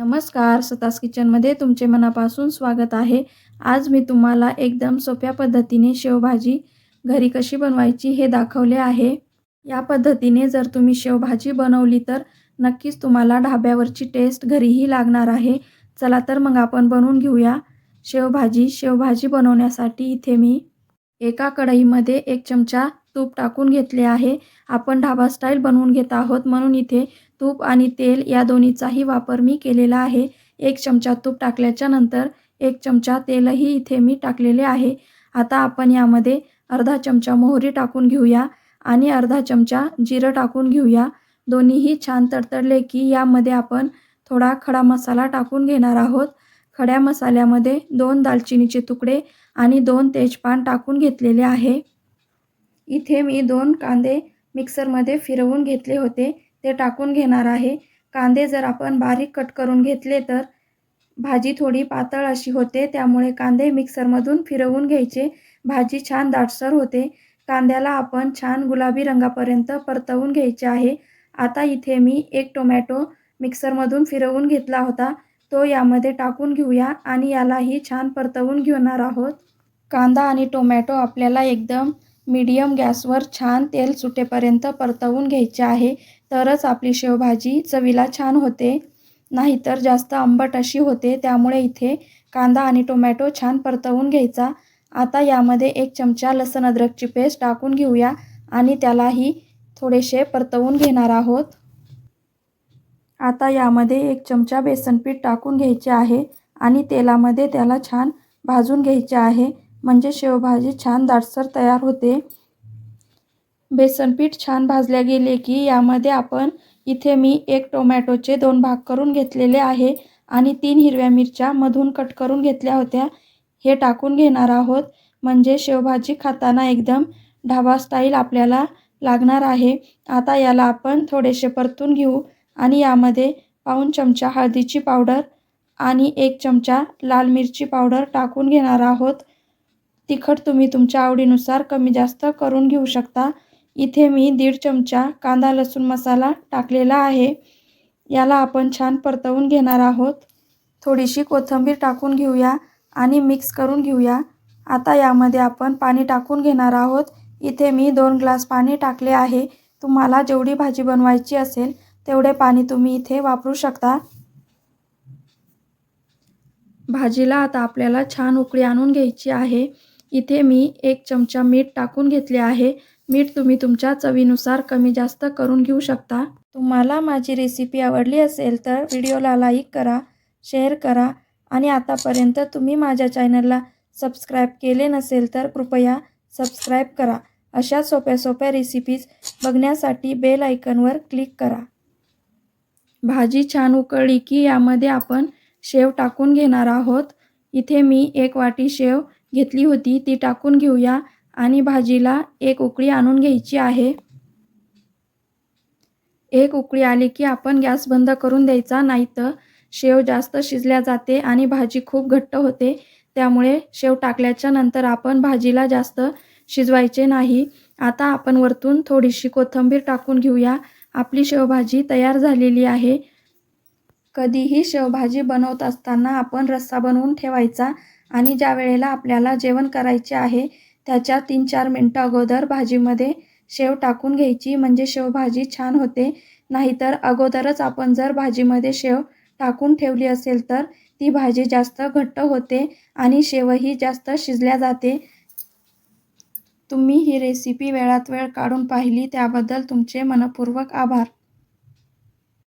नमस्कार सतास किचनमध्ये तुमचे मनापासून स्वागत आहे. आज मी तुम्हाला एकदम सोप्या पद्धतीने शेवभाजी घरी कशी बनवायची हे दाखवले आहे. या पद्धतीने जर तुम्ही शेवभाजी बनवली तर नक्कीच तुम्हाला ढाब्यावरची टेस्ट घरीही लागणार आहे. चला तर मग आपण बनवून घेऊया. शेवभाजी शेवभाजी बनवण्यासाठी इथे मी एका कढईमध्ये एक चमचा तूप टाकून घेतले आहे. आपण ढाबा स्टाईल बनवून घेत आहोत. म्हणून इथे तूप आणि तेल या दोन्हीचाही वापर मी केलेला आहे. एक चमचा तूप टाकल्याच्या नंतर एक चमचा तेलही इथे मी टाकलेले आहे. आता आपण यामध्ये अर्धा चमचा मोहरी टाकून घेऊया आणि अर्धा चमचा जिरं टाकून घेऊया. दोन्हीही छान तडतडले की यामध्ये आपण थोडा खडा मसाला टाकून घेणार आहोत. खड्या मसाल्यामध्ये दोन दालचिनीचे तुकडे आणि दोन तेजपान टाकून घेतलेले आहे. इथे मी दोन कांदे मिक्सरमध्ये फिरवून घेतले होते. ते टाकून घेणार आहे. कांदे जर आपण बारीक कट करून घेतले तर भाजी थोडी पातळ अशी होते. त्यामुळे कांदे मिक्सरमधून फिरवून घ्यायचे. भाजी छान दाटसर होते. कांद्याला आपण छान गुलाबी रंगापर्यंत परतवून घ्यायचे आहे. आता इथे मी एक टोमॅटो मिक्सरमधून फिरवून घेतला होता. तो यामध्ये टाकून घेऊया आणि यालाही छान परतवून घेणार आहोत. कांदा आणि टोमॅटो आपल्याला एकदम मीडियम गॅसवर छान तेल सुटेपर्यंत परतवून घ्यायचे आहे. तरच आपली शेवभाजी चवीला छान होते. नाहीतर जास्त आंबट अशी होते. त्यामुळे इथे कांदा आणि टोमॅटो छान परतवून घ्यायचा. आता यामध्ये एक चमचा लसण अद्रकची पेस्ट टाकून घेऊया आणि त्यालाही थोडेसे परतवून घेणार आहोत. आता यामध्ये एक चमचा बेसनपीठ टाकून घ्यायचे आहे आणि तेलामध्ये त्याला छान भाजून घ्यायचे आहे. म्हणजे शेवभाजी छान दाटसर तयार होते. बेसनपीठ छान भाजल्या गेले की यामध्ये आपण इथे मी एक टोमॅटोचे दोन भाग करून घेतलेले आहे आणि तीन हिरव्या मिरच्या मधून कट करून घेतल्या होत्या. हे टाकून घेणार आहोत. म्हणजे शेवभाजी खाताना एकदम ढाबा स्टाईल आपल्याला लागणार आहे. आता याला आपण थोडेसे परतून घेऊ आणि यामध्ये पाऊन चमचा हळदीची पावडर आणि एक चमचा लाल मिरची पावडर टाकून घेणार आहोत. तिखट तुम्ही तुमच्या आवडीनुसार कमी जास्त करून घेऊ शकता. इथे मी दीड चमचा कांदा लसूण मसाला टाकलेला आहे. याला आपण छान परतवून घेणार आहोत. थोडीशी कोथिंबीर टाकून घेऊया आणि मिक्स करून घेऊया. आता यामध्ये आपण पाणी टाकून घेणार आहोत. इथे मी दोन ग्लास पाणी टाकले आहे. तुम्हाला जेवढी भाजी बनवायची असेल तेवढे पाणी तुम्ही इथे वापरू शकता. भाजीला आता आपल्याला छान उकळी आणून घ्यायची आहे. इथे मी एक चमचा मीठ टाकून घेतले आहे. मीठ तुम्ही तुमच्या चवीनुसार कमी जास्त करून घेऊ शकता. तुम्हाला माझी रेसिपी आवडली असेल तर व्हिडिओला लाईक करा शेअर करा आणि आतापर्यंत तुम्ही माझ्या चॅनलला सबस्क्राईब केले नसेल तर कृपया सबस्क्राईब करा. अशा सोप्या सोप्या रेसिपीज बघण्यासाठी बेल आयकनवर क्लिक करा. भाजी छान उकळली की यामध्ये आपण शेव टाकून घेणार आहोत. इथे मी एक वाटी शेव घेतली होती ती टाकून घेऊया. आणि भाजीला एक उकळी आणून घ्यायची आहे. एक उकळी आली की आपण गॅस बंद करून द्यायचा नाही तर शेव जास्त शिजल्या जाते आणि भाजी खूप घट्ट होते. त्यामुळे शेव टाकल्याच्या नंतर आपण भाजीला जास्त शिजवायचे नाही. आता आपण वरतून थोडीशी कोथिंबीर टाकून घेऊया. आपली शेवभाजी तयार झालेली आहे. कधीही शेवभाजी बनवत असताना आपण रस्सा बनवून ठेवायचा आणि ज्या वेळेला आपल्याला जेवण करायचे आहे त्याच्या तीन चार मिनटं अगोदर भाजीमध्ये शेव टाकून घ्यायची. म्हणजे शेवभाजी छान होते. नाहीतर अगोदरच आपण जर भाजीमध्ये शेव टाकून ठेवली असेल तर ती भाजी जास्त घट्ट होते आणि शेवही जास्त शिजल्या जाते. तुम्ही ही रेसिपी वेळात वेळ काढून पाहिली त्याबद्दल तुमचे मनपूर्वक आभार.